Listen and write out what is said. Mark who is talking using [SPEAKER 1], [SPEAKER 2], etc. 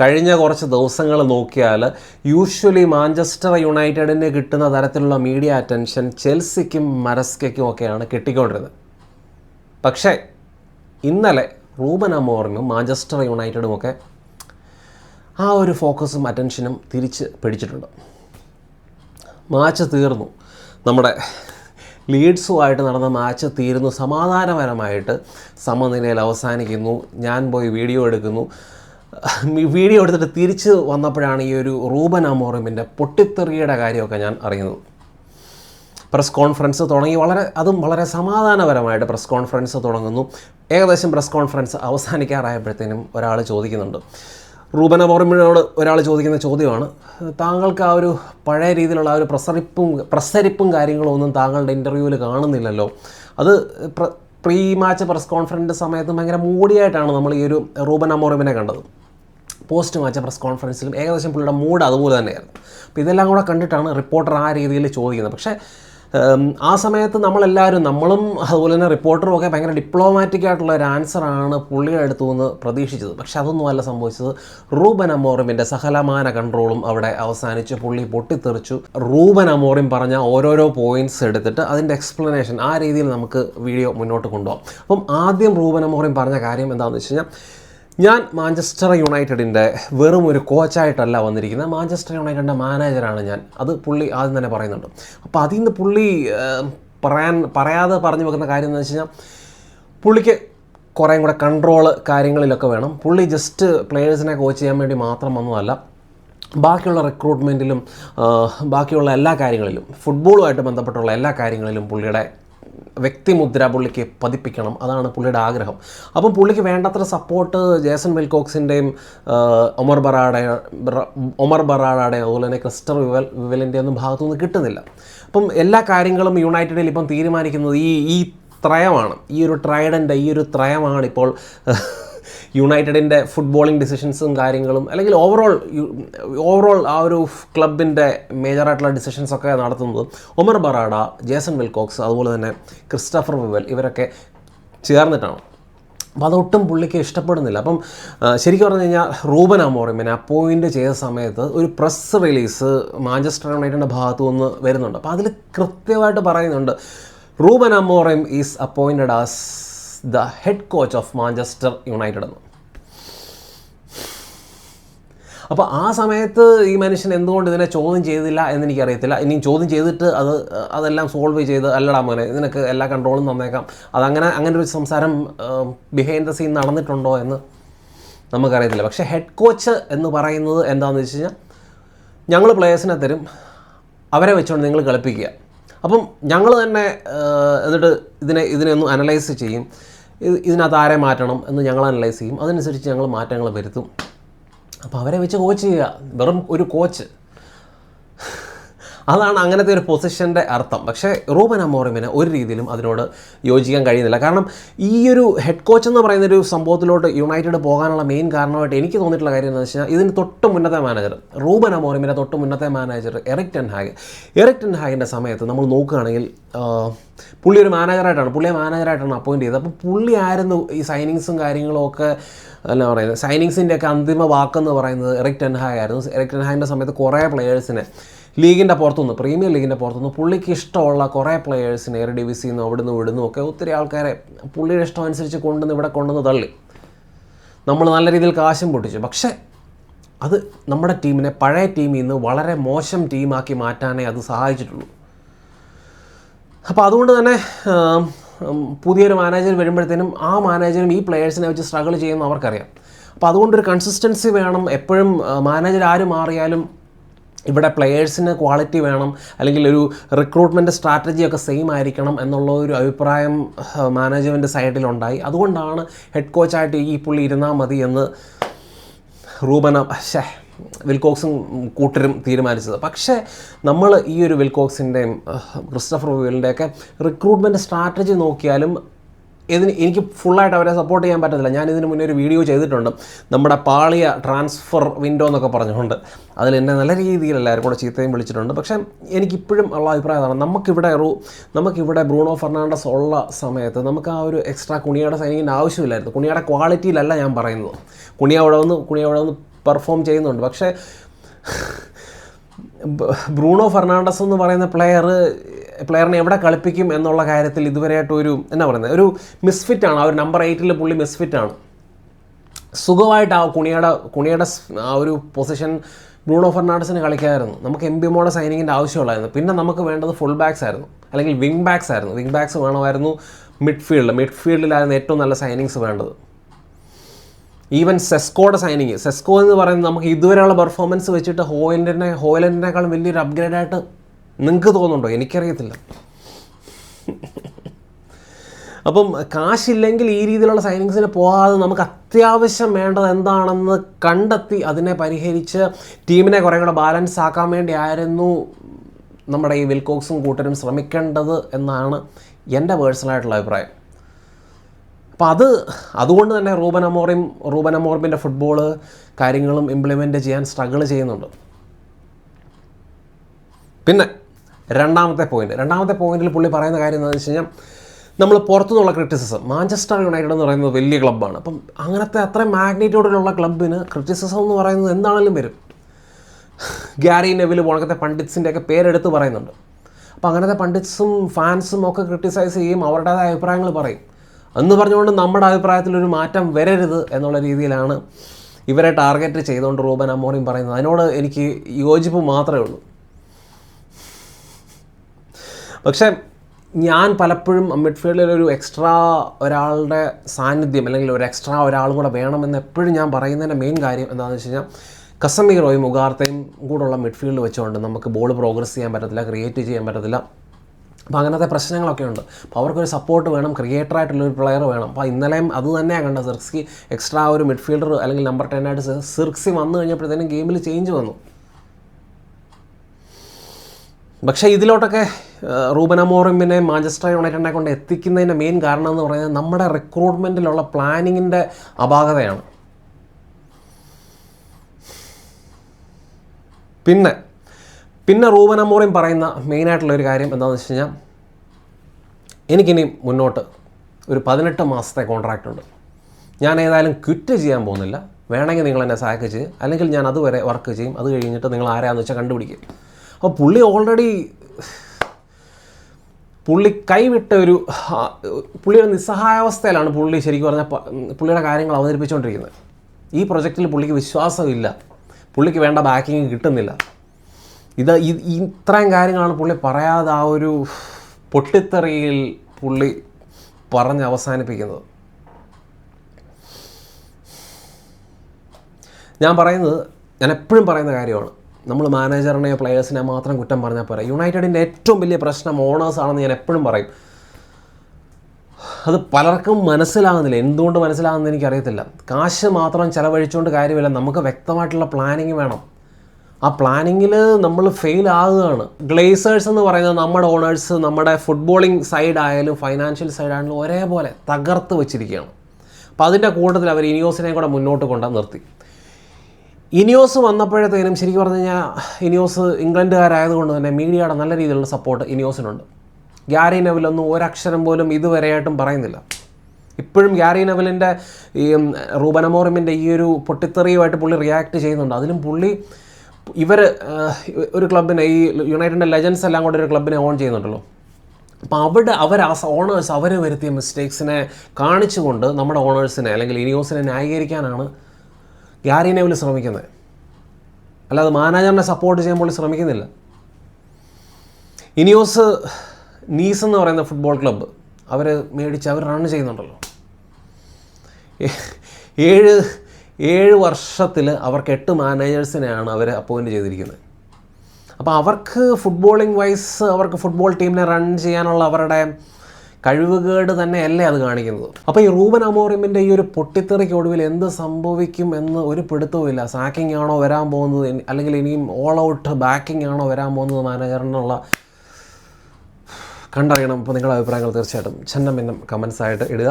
[SPEAKER 1] കഴിഞ്ഞ കുറച്ച് ദിവസങ്ങൾ നോക്കിയാൽ യൂഷ്വലി മാഞ്ചസ്റ്റർ യുണൈറ്റഡിന് കിട്ടുന്ന തരത്തിലുള്ള മീഡിയ അറ്റൻഷൻ ചെൽസിക്കും മരസ്കയ്ക്കും ഒക്കെയാണ് കിട്ടിക്കൊണ്ടിരുന്നത്. പക്ഷേ ഇന്നലെ റൂബൻ അമോറിനും മാഞ്ചസ്റ്റർ യുണൈറ്റഡും ഒക്കെ ആ ഒരു ഫോക്കസും അറ്റൻഷനും തിരിച്ച് പിടിച്ചിട്ടുണ്ട്. മാച്ച് തീർന്നു. നമ്മുടെ ലീഡ്സുമായിട്ട് നടന്ന മാച്ച് തീരുന്നു. സമാധാനപരമായിട്ട് സമനിലയിൽ അവസാനിക്കുന്നു. ഞാൻ പോയി വീഡിയോ എടുക്കുന്നു. വീഡിയോ എടുത്തിട്ട് തിരിച്ച് വന്നപ്പോഴാണ് ഈ ഒരു റൂബൻ അമോറിമിന്റെ പൊട്ടിത്തെറിയുടെ കാര്യമൊക്കെ ഞാൻ അറിയുന്നത്. പ്രസ് കോൺഫറൻസ് തുടങ്ങി വളരെ അതും വളരെ സമാധാനപരമായിട്ട് പ്രസ് കോൺഫറൻസ് തുടങ്ങുന്നു. ഏകദേശം പ്രസ് കോൺഫറൻസ് അവസാനിക്കാറായപ്പോഴത്തേനും ഒരാൾ ചോദിക്കുന്നുണ്ട്. റൂബൻ അമോറിമിനോട് ഒരാൾ ചോദിക്കുന്ന ചോദ്യമാണ് താങ്കൾക്ക് ആ ഒരു പഴയ രീതിയിലുള്ള ആ ഒരു പ്രസരിപ്പും പ്രസരിപ്പും കാര്യങ്ങളും ഒന്നും താങ്കളുടെ ഇന്റർവ്യൂവിൽ കാണുന്നില്ലല്ലോ? അത് പ്ര മാച്ച് പ്രസ് കോൺഫറൻസ് സമയത്ത് ഭയങ്കര മൂടിയായിട്ടാണ് നമ്മൾ ഈ ഒരു റൂബൻ അമോറിമിനെ കണ്ടത്. പോസ്റ്റ് മാച്ച പ്രസ് കോൺഫറൻസിലും ഏകദേശം പുള്ളിയുടെ മൂഡ് അതുപോലെ തന്നെയായിരുന്നു. അപ്പോൾ ഇതെല്ലാം കൂടെ കണ്ടിട്ടാണ് റിപ്പോർട്ടർ ആ രീതിയിൽ ചോദിക്കുന്നത്. പക്ഷേ ആ സമയത്ത് നമ്മളെല്ലാവരും നമ്മളും അതുപോലെ തന്നെ റിപ്പോർട്ടറും ഒക്കെ ഭയങ്കര ഡിപ്ലോമാറ്റിക് ആയിട്ടുള്ള ഒരു ആൻസറാണ് പുള്ളിയുടെ അടുത്തു നിന്ന് പ്രതീക്ഷിച്ചത്. പക്ഷെ അതൊന്നും അല്ല സംഭവിച്ചത്. റൂബൻ അമോറിമിന്റെ സഹലമാന കൺട്രോളും അവിടെ അവസാനിച്ച്. പുള്ളി പൊട്ടിത്തെറിച്ചു. റൂബൻ അമോറിം പറഞ്ഞ ഓരോരോ പോയിന്റ്സ് എടുത്തിട്ട് അതിന്റെ എക്സ്പ്ലനേഷൻ ആ രീതിയിൽ നമുക്ക് വീഡിയോ മുന്നോട്ട് കൊണ്ടുപോകാം. അപ്പം ആദ്യം റൂബൻ അമോറിം പറഞ്ഞ കാര്യം എന്താണെന്ന് വെച്ച് കഴിഞ്ഞാൽ ഞാൻ മാഞ്ചസ്റ്റർ യുണൈറ്റഡിന്റെ വെറും ഒരു കോച്ചായിട്ടല്ല വന്നിരിക്കുന്നത്. മാഞ്ചസ്റ്റർ യുണൈറ്റഡിന്റെ മാനേജറാണ് ഞാൻ. അത് പുള്ളി ആദ്യം തന്നെ പറയുന്നുണ്ട്. അപ്പോൾ അതിൽ നിന്ന് പുള്ളി പറയാൻ പറയാതെ പറഞ്ഞു വെക്കുന്ന കാര്യം എന്ന് വെച്ച് കഴിഞ്ഞാൽ പുള്ളിക്ക് കുറേയും കൂടെ കൺട്രോൾ കാര്യങ്ങളിലൊക്കെ വേണം. പുള്ളി ജസ്റ്റ് പ്ലെയേഴ്സിനെ കോച്ച് ചെയ്യാൻ വേണ്ടി മാത്രം വന്നതല്ല. ബാക്കിയുള്ള റിക്രൂട്ട്മെന്റിലും ബാക്കിയുള്ള എല്ലാ കാര്യങ്ങളിലും ഫുട്ബോളുമായിട്ട് ബന്ധപ്പെട്ടുള്ള എല്ലാ കാര്യങ്ങളിലും പുള്ളിയുടെ വ്യക്തിമുദ്ര പുള്ളിക്ക് പതിപ്പിക്കണം. അതാണ് പുള്ളിയുടെ ആഗ്രഹം. അപ്പം പുള്ളിക്ക് വേണ്ടത്ര സപ്പോർട്ട് ജേസൺ വിൽകോക്സിന്റെയും ഒമർ ബറാഡ ബറ- ഒമർ ബറാഡയുടെ അതുപോലെ തന്നെ ക്രിസ്റ്റർ വിവൽ വിവലിന്റെ ഒന്നും ഭാഗത്തുനിന്ന് കിട്ടുന്നില്ല. അപ്പം എല്ലാ കാര്യങ്ങളും യുണൈറ്റഡിൽ ഇപ്പം തീരുമാനിക്കുന്നത് ഈ ഈ ത്രയമാണ്. ഈ ഒരു ട്രൈഡന്റെ ഈ ഒരു ത്രയമാണ് ഇപ്പോൾ യുണൈറ്റഡിന്റെ ഫുട്ബോളിംഗ് ഡിസിഷൻസും കാര്യങ്ങളും അല്ലെങ്കിൽ ഓവറോൾ ഓവറോൾ ആ ഒരു ക്ലബിന്റെ മേജറായിട്ടുള്ള ഡിസിഷൻസ് ഒക്കെ നടത്തുന്നത് ഒമർ ബറാഡ ജേസൺ വിൽകോക്സ് അതുപോലെ തന്നെ ക്രിസ്റ്റഫർ വിവൽ ഇവരൊക്കെ ചേർന്നിട്ടാണ്. അപ്പോൾ അതൊട്ടും പുള്ളിക്ക് ഇഷ്ടപ്പെടുന്നില്ല. അപ്പം ശരിക്കും പറഞ്ഞു കഴിഞ്ഞാൽ റൂബൻ അമോറിമിനെ അപ്പോയിന്റ് ചെയ്ത സമയത്ത് ഒരു പ്രസ് റിലീസ് മാഞ്ചസ്റ്റർ യുണൈറ്റഡിന്റെ ഭാഗത്തു നിന്ന് വരുന്നുണ്ട്. അപ്പോൾ അതിൽ കൃത്യമായിട്ട് പറയുന്നുണ്ട് Ruben Amorim is appointed as the head coach of Manchester United എന്ന്. അപ്പോൾ ആ സമയത്ത് ഈ മനുഷ്യൻ എന്തുകൊണ്ട് ഇതിനെ ചോദ്യം ചെയ്തില്ല എന്ന് എനിക്കറിയത്തില്ല ഇനിയും ചോദ്യം ചെയ്തിട്ട് അത് അതെല്ലാം സോൾവ് ചെയ്ത് അല്ലടാ മോനെ ഇതിനൊക്കെ എല്ലാ കൺട്രോളും തന്നേക്കാം. അതങ്ങനെ അങ്ങനെ ഒരു സംസാരം ബിഹൈൻഡ് ദ സീൻ നടന്നിട്ടുണ്ടോ എന്ന് നമുക്കറിയത്തില്ല. പക്ഷേ ഹെഡ് കോച്ച് എന്ന് പറയുന്നത് എന്താണെന്ന് വെച്ച് കഴിഞ്ഞാൽ ഞങ്ങൾ പ്ലേയേഴ്സിനെ തരും അവരെ വെച്ചുകൊണ്ട് നിങ്ങൾ കളിപ്പിക്കുക. അപ്പം ഞങ്ങൾ തന്നെ എന്നിട്ട് ഇതിനെ ഇതിനെ ഒന്ന് അനലൈസ് ചെയ്യും. ഇതിനകത്ത് ആരെ മാറ്റണം എന്ന് ഞങ്ങൾ അനലൈസ് ചെയ്യും. അതനുസരിച്ച് ഞങ്ങൾ മാറ്റങ്ങൾ വരുത്തും. അപ്പോൾ അവരെ വെച്ച് കോച്ച് ചെയ്യുക. വെറും ഒരു കോച്ച് അതാണ് അങ്ങനത്തെ ഒരു പൊസിഷന്റെ അർത്ഥം. പക്ഷേ റൂബൻ അമോറിമിന് ഒരു രീതിയിലും അതിനോട് യോജിക്കാൻ കഴിയുന്നില്ല. കാരണം ഈ ഒരു ഹെഡ് കോച്ച് എന്ന് പറയുന്ന ഒരു സംഭവത്തിലോട്ട് യുണൈറ്റഡ് പോകാനുള്ള മെയിൻ കാരണമായിട്ട് എനിക്ക് തോന്നിയിട്ടുള്ള കാര്യം എന്ന് വെച്ച് കഴിഞ്ഞാൽ ഇതിന് തൊട്ട് മുന്നത്തെ മാനേജർ റൂബൻ അമോറിമിന്റെ തൊട്ട് മുന്നത്തെ manager Erik ten Hag. Erik ten ഹാഗിന്റെ സമയത്ത് നമ്മൾ നോക്കുകയാണെങ്കിൽ പുള്ളി ഒരു മാനേജറായിട്ടാണ്. പുള്ളിയെ മാനേജറായിട്ടാണ് അപ്പോയിന്റ് ചെയ്തത്. അപ്പോൾ പുള്ളി ആയിരുന്നു ഈ സൈനിങ്സും കാര്യങ്ങളും ഒക്കെ അല്ല പറയുന്നത് സൈനിങ്സിന്റെ ഒക്കെ അന്തിമ വാക്കെന്ന് പറയുന്നത് എറിക് ടെൻ ഹാഗ് ആയിരുന്നു. എറിക് ടെൻ ഹാഗിന്റെ സമയത്ത് കുറേ പ്ലേയേഴ്സിനെ ലീഗിന്റെ പുറത്തുനിന്ന് പ്രീമിയർ ലീഗിന്റെ പുറത്തുനിന്ന് പുള്ളിക്ക് ഇഷ്ടമുള്ള കുറേ പ്ലേയേഴ്സിനെ എയർ ഡിവിസിൽ നിന്ന് അവിടുന്ന് ഇവിടുന്ന് ഒക്കെ ഒത്തിരി ആൾക്കാരെ പുള്ളിയുടെ ഇഷ്ടം അനുസരിച്ച് കൊണ്ടുവന്ന് ഇവിടെ കൊണ്ടുവന്ന് തള്ളി. നമ്മൾ നല്ല രീതിയിൽ കാശും പൊട്ടിച്ചു. പക്ഷേ അത് നമ്മുടെ ടീമിനെ പഴയ ടീമിൽ നിന്ന് വളരെ മോശം ടീമാക്കി മാറ്റാനേ അത് സഹായിച്ചിട്ടുള്ളൂ. അപ്പോൾ അതുകൊണ്ട് തന്നെ പുതിയൊരു മാനേജർ വരുമ്പോഴത്തേനും ആ മാനേജറും ഈ പ്ലെയേഴ്സിനെ വെച്ച് സ്ട്രഗിൾ ചെയ്യുമെന്ന് അവർക്കറിയാം. അപ്പോൾ അതുകൊണ്ടൊരു കൺസിസ്റ്റൻസി വേണം. എപ്പോഴും മാനേജർ ആര് മാറിയാലും ഇവിടെ പ്ലെയേഴ്സിന് ക്വാളിറ്റി വേണം അല്ലെങ്കിൽ ഒരു റിക്രൂട്ട്മെന്റ് സ്ട്രാറ്റജി ഒക്കെ സെയിം ആയിരിക്കണം എന്നുള്ള ഒരു അഭിപ്രായം മാനേജ്മെന്റ് സൈഡിലുണ്ടായി അതുകൊണ്ടാണ് ഹെഡ് കോച്ചായിട്ട് ഈ പുള്ളി ഇരുന്നാൽ മതി എന്ന് റൂബന ഷേ വിൽകോക്സും കൂട്ടരും തീരുമാനിച്ചത്. പക്ഷേ നമ്മൾ ഈ ഒരു വിൽകോക്സിന്റെയും ക്രിസ്റ്റഫർ വീലിന്റെയൊക്കെ റിക്രൂട്ട്മെന്റ് സ്ട്രാറ്റജി നോക്കിയാലും ഇതിന് എനിക്ക് ഫുള്ളായിട്ട് അവരെ സപ്പോർട്ട് ചെയ്യാൻ പറ്റത്തില്ല. ഞാൻ ഇതിന് മുന്നേ ഒരു വീഡിയോ ചെയ്തിട്ടുണ്ട്. നമ്മുടെ പാളിയ ട്രാൻസ്ഫർ വിൻഡോ എന്നൊക്കെ പറഞ്ഞുകൊണ്ട്. അതിൽ എന്നെ നല്ല രീതിയിൽ എല്ലാവരും കൂടെ ചീത്തയും വിളിച്ചിട്ടുണ്ട്. പക്ഷേ എനിക്കിപ്പോഴും ഉള്ള അഭിപ്രായമാണ് നമുക്കിവിടെ റൂ നമുക്കിവിടെ ബ്രൂണോ ഫെർണാണ്ടസ് ഉള്ള സമയത്ത് നമുക്ക് ആ ഒരു എക്സ്ട്രാ കുണിയുടെ സൈനിങ്ങിന്റെ ആവശ്യമില്ലായിരുന്നു. കുണിയുടെ ക്വാളിറ്റിയിലല്ല ഞാൻ പറയുന്നത്. കുണിയ അവിടെ വന്ന് കുണിയ അവിടെ വന്ന് പെർഫോം ചെയ്യുന്നുണ്ട്. പക്ഷേ ബ്രൂണോ ഫെർണാണ്ടസ് എന്ന് പറയുന്ന പ്ലെയർ പ്ലെയറിനെ എവിടെ കളിപ്പിക്കും എന്നുള്ള കാര്യത്തിൽ ഇതുവരെയായിട്ട് ഒരു എന്നാ പറയുന്നത് ഒരു മിസ്ഫിറ്റ് ആണ്. ആ ഒരു നമ്പർ എയ്റ്റിൽ പുള്ളി മിസ്ഫിറ്റ് ആണ്. സുഖമായിട്ട് ആ കുണിയുടെ കുണിയുടെ ആ ഒരു പൊസിഷൻ ബ്രൂണോ ഫെർണാണ്ടസിന് കളിക്കാമായിരുന്നു നമുക്ക് എം ബി മോടെ സൈനിങ്ങിന്റെ ആവശ്യമുള്ളായിരുന്നു. പിന്നെ നമുക്ക് വേണ്ടത് ഫുൾ ബാക്സ് ആയിരുന്നു. അല്ലെങ്കിൽ വിങ് ബാക്സ് ആയിരുന്നു. വിങ് ബാക്സ് വേണമായിരുന്നു മിഡ്ഫീൽഡ് മിഡ്ഫീൽഡിലായിരുന്നു ഏറ്റവും നല്ല സൈനിങ്സ് വേണ്ടത്. ഈവൻ സെസ്കോയുടെ സൈനിങ് സെസ്കോ എന്ന് പറയുന്നത് നമുക്ക് ഇതുവരെയുള്ള പെർഫോമൻസ് വെച്ചിട്ട് ഹോയിലിന്റെ ഹോയിലൻഡിനേക്കാളും വലിയൊരു അപ്ഗ്രേഡായിട്ട് നിങ്ങൾക്ക് തോന്നുന്നുണ്ടോ? എനിക്കറിയത്തില്ല. അപ്പം കാശില്ലെങ്കിൽ ഈ രീതിയിലുള്ള സൈനിങ്സിന് പോകാതെ നമുക്ക് അത്യാവശ്യം വേണ്ടത് എന്താണെന്ന് കണ്ടെത്തി അതിനെ പരിഹരിച്ച് ടീമിനെ കുറേ കൂടെ ബാലൻസ് ആക്കാൻ വേണ്ടി ആയിരുന്നു നമ്മുടെ ഈ വിൽക്കോക്സും കൂട്ടരും ശ്രമിക്കേണ്ടത് എന്നാണ് എന്റെ പേഴ്സണലായിട്ടുള്ള അഭിപ്രായം. അപ്പോൾ അത് അതുകൊണ്ട് തന്നെ റൂബൻ അമോറിം റൂബൻ അമോറിമിന്റെ ഫുട്ബോൾ കാര്യങ്ങളും ഇംപ്ലിമെന്റ് ചെയ്യാൻ സ്ട്രഗിൾ ചെയ്യുന്നുണ്ട്. പിന്നെ രണ്ടാമത്തെ പോയിന്റ് രണ്ടാമത്തെ പോയിന്റിൽ പുള്ളി പറയുന്ന കാര്യം എന്താണെന്ന് വെച്ച് കഴിഞ്ഞാൽ നമ്മൾ പുറത്തുനിന്നുള്ള ക്രിറ്റിസിസം മാഞ്ചസ്റ്റർ യുണൈറ്റഡ് എന്ന് പറയുന്നത് വലിയ ക്ലബ്ബാണ് അപ്പം അങ്ങനത്തെ അത്രയും മാഗ്നേറ്റോഡിലുള്ള ക്ലബിന് ക്രിറ്റിസിസം എന്ന് പറയുന്നത് എന്താണെങ്കിലും വരും. ഗ്യാരി നെവിൽ പോണക്കത്തെ പണ്ഡിറ്റ്സിന്റെ ഒക്കെ പേരെടുത്ത് പറയുന്നുണ്ട്. അപ്പോൾ അങ്ങനത്തെ പണ്ഡിറ്റ്സും ഫാൻസും ഒക്കെ ക്രിട്ടിസൈസ് ചെയ്യും അവരുടേതായ അഭിപ്രായങ്ങൾ പറയും. എന്ന് പറഞ്ഞുകൊണ്ട് നമ്മുടെ അഭിപ്രായത്തിലൊരു മാറ്റം വരരുത് എന്നുള്ള രീതിയിലാണ് ഇവരെ ടാർഗറ്റ് ചെയ്തുകൊണ്ട് റൂബൻ അമോറിയും പറയുന്നത്. അതിനോട് എനിക്ക് യോജിപ്പ് മാത്രമേ ഉള്ളൂ. പക്ഷേ ഞാൻ പലപ്പോഴും മിഡ്ഫീൽഡിൽ ഒരു എക്സ്ട്രാ ഒരാളുടെ സാന്നിധ്യം അല്ലെങ്കിൽ ഒരു എക്സ്ട്രാ ഒരാളും കൂടെ വേണമെന്ന് എപ്പോഴും ഞാൻ പറയുന്നതിന്റെ മെയിൻ കാര്യം എന്താണെന്ന് വെച്ച് കഴിഞ്ഞാൽ കസമീറോയും ഉഗാർത്തയും കൂടെയുള്ള മിഡ്ഫീൽഡ് വെച്ചുകൊണ്ട് നമുക്ക് ബോൾ പ്രോഗ്രസ് ചെയ്യാൻ പറ്റത്തില്ല ക്രിയേറ്റ് ചെയ്യാൻ പറ്റത്തില്ല. അപ്പോൾ അങ്ങനത്തെ പ്രശ്നങ്ങളൊക്കെ ഉണ്ട്. അപ്പോൾ അവർക്കൊരു സപ്പോർട്ട് വേണം ഒരു പ്ലെയർ വേണം. അപ്പോൾ ഇന്നലെയും അത് തന്നെയാണ് കണ്ടത്. സിർക്സി എക്സ്ട്രാ ഒരു മിഡ്ഫീൽഡർ അല്ലെങ്കിൽ നമ്പർ ടെൻ ആയിട്ട് സിർക്സി വന്നു കഴിഞ്ഞപ്പോഴത്തേനും ഗെയിമിൽ ചേഞ്ച് വന്നു. പക്ഷേ ഇതിലോട്ടൊക്കെ റൂബൻ അമോറിമിനെ മാഞ്ചസ്റ്റർ യുണൈറ്റഡിനെ കൊണ്ട് എത്തിക്കുന്നതിന്റെ മെയിൻ കാരണം എന്ന് പറയുന്നത് നമ്മുടെ റിക്രൂട്ട്മെന്റിലുള്ള പ്ലാനിങ്ങിന്റെ അപാകതയാണ്. പിന്നെ പിന്നെ റൂബൻ അമോറിം പറയുന്ന മെയിനായിട്ടുള്ള ഒരു കാര്യം എന്താണെന്ന് വെച്ച് കഴിഞ്ഞാൽ എനിക്കിനി മുന്നോട്ട് ഒരു പതിനെട്ട് മാസത്തെ കോൺട്രാക്റ്റ് ഉണ്ട്. ഞാൻ ഏതായാലും ക്വിറ്റ് ചെയ്യാൻ പോകുന്നില്ല. വേണമെങ്കിൽ നിങ്ങൾ എന്നെ സഹായിക്കുക അല്ലെങ്കിൽ ഞാൻ അതുവരെ വർക്ക് ചെയ്യും. അത് കഴിഞ്ഞിട്ട് നിങ്ങൾ ആരാന്ന് വെച്ചാൽ കണ്ടുപിടിക്കും. അപ്പോൾ പുള്ളി ഓൾറെഡി പുള്ളി കൈവിട്ട ഒരു പുള്ളിയുടെ നിസ്സഹായാവസ്ഥയിലാണ് പുള്ളി ശരിക്കും പറഞ്ഞാൽ പുള്ളിയുടെ കാര്യങ്ങൾ അവതരിപ്പിച്ചുകൊണ്ടിരിക്കുന്നത്. ഈ പ്രൊജക്റ്റിൽ പുള്ളിക്ക് വിശ്വാസമില്ല. പുള്ളിക്ക് വേണ്ട ബാക്കിങ് കിട്ടുന്നില്ല. ഇത് ഇത്രയും കാര്യങ്ങളാണ് പുള്ളി പറയാതെ ആ ഒരു പൊട്ടിത്തെറിയിൽ പുള്ളി പറഞ്ഞ് അവസാനിപ്പിക്കുന്നത്. ഞാൻ പറയുന്നത് ഞാൻ എപ്പോഴും പറയുന്ന കാര്യമാണ്. നമ്മൾ മാനേജറിനെയോ പ്ലെയേഴ്സിനെ മാത്രം കുറ്റം പറഞ്ഞാൽ പോരാ. യുണൈറ്റഡിന്റെ ഏറ്റവും വലിയ പ്രശ്നം ഓണേഴ്സ് ആണെന്ന് ഞാൻ എപ്പോഴും പറയും. അത് പലർക്കും മനസ്സിലാകുന്നില്ല. എന്തുകൊണ്ട് മനസ്സിലാകുന്നത് എനിക്കറിയത്തില്ല. കാശ് മാത്രം ചിലവഴിച്ചുകൊണ്ട് കാര്യമില്ല. നമുക്ക് വ്യക്തമായിട്ടുള്ള പ്ലാനിങ് വേണം. ആ പ്ലാനിങ്ങിൽ നമ്മൾ ഫെയിൽ ആകുകയാണ്. ഗ്ലേസേഴ്സ് എന്ന് പറയുന്നത് നമ്മുടെ ഓണേഴ്സ് നമ്മുടെ ഫുട്ബോളിംഗ് സൈഡ് ആയാലും ഫൈനാൻഷ്യൽ സൈഡ് ഒരേപോലെ തകർത്ത് വെച്ചിരിക്കുകയാണ്. അപ്പോൾ അതിന്റെ കൂട്ടത്തിൽ അവർ ഇനിയോസിനെ കൂടെ മുന്നോട്ട് കൊണ്ടുവന്ന് നിർത്തി. ഇനിയോസ് വന്നപ്പോഴത്തേനും ശരിക്കും പറഞ്ഞു കഴിഞ്ഞാൽ ഇനിയോസ് ഇംഗ്ലണ്ടുകാരായതുകൊണ്ട് തന്നെ മീഡിയയുടെ നല്ല രീതിയിലുള്ള സപ്പോർട്ട് ഇനിയോസിനുണ്ട്. ഗ്യാരി നെവിലൊന്നും ഒരക്ഷരം പോലും ഇതുവരെയായിട്ടും പറയുന്നില്ല. ഇപ്പോഴും ഗ്യാരി നെവലിന്റെ ഈ റൂബനമോറിമിന്റെ ഈ ഒരു പൊട്ടിത്തെറിയുമായിട്ട് പുള്ളി റിയാക്ട് ചെയ്യുന്നുണ്ട്. അതിലും പുള്ളി ഇവർ ഒരു ക്ലബിനെ ഈ യുണൈറ്റഡിന്റെ ലെജൻസ് എല്ലാം കൂടെ ഒരു ക്ലബിനെ ഓൺ ചെയ്യുന്നുണ്ടല്ലോ. അപ്പോൾ അവിടെ അവർ ആ ഓണേഴ്സ് അവർ വരുത്തിയ മിസ്റ്റേക്സിനെ കാണിച്ചുകൊണ്ട് നമ്മുടെ ഓണേഴ്സിനെ അല്ലെങ്കിൽ ഇനിയോസിനെ ന്യായീകരിക്കാനാണ് ഗ്യാരി നെവിൽ ശ്രമിക്കുന്നത്. അല്ലാതെ മാനേജറിനെ സപ്പോർട്ട് ചെയ്യാൻ പോലും ശ്രമിക്കുന്നില്ല. ഇനിയോസ് നീസ് എന്ന് പറയുന്ന ഫുട്ബോൾ ക്ലബ്ബ് അവർ മേടിച്ച് അവർ റൺ ചെയ്യുന്നുണ്ടല്ലോ. ഏഴ് ഏഴ് വർഷത്തിൽ അവർക്ക് എട്ട് മാനേജേഴ്സിനെയാണ് അവർ അപ്പോയിന്റ് ചെയ്തിരിക്കുന്നത്. അപ്പോൾ അവർക്ക് ഫുട്ബോളിംഗ് വൈസ് അവർക്ക് ഫുട്ബോൾ ടീമിനെ റൺ ചെയ്യാനുള്ള അവരുടെ കഴിവുകേട് തന്നെയല്ലേ അത് കാണിക്കുന്നത്. അപ്പോൾ ഈ റൂബൻ അമോറിമിന്റെ ഈ ഒരു പൊട്ടിത്തെറിക്ക് ഒടുവിൽ എന്ത് സംഭവിക്കും എന്ന് ഒരു പിടുത്തവുമില്ല. സാക്കിംഗ് ആണോ വരാൻ പോകുന്നത്? അല്ലെങ്കിൽ ഇനിയും ഓൾ ഔട്ട് ബാക്കിംഗ് ആണോ വരാൻ പോകുന്നത് മാനേജറിനുള്ള കണ്ടറിയണം. അപ്പോൾ നിങ്ങളുടെ അഭിപ്രായങ്ങൾ തീർച്ചയായിട്ടും ചെന്നം എന്നും കമൻസ് ആയിട്ട് ഇടുക.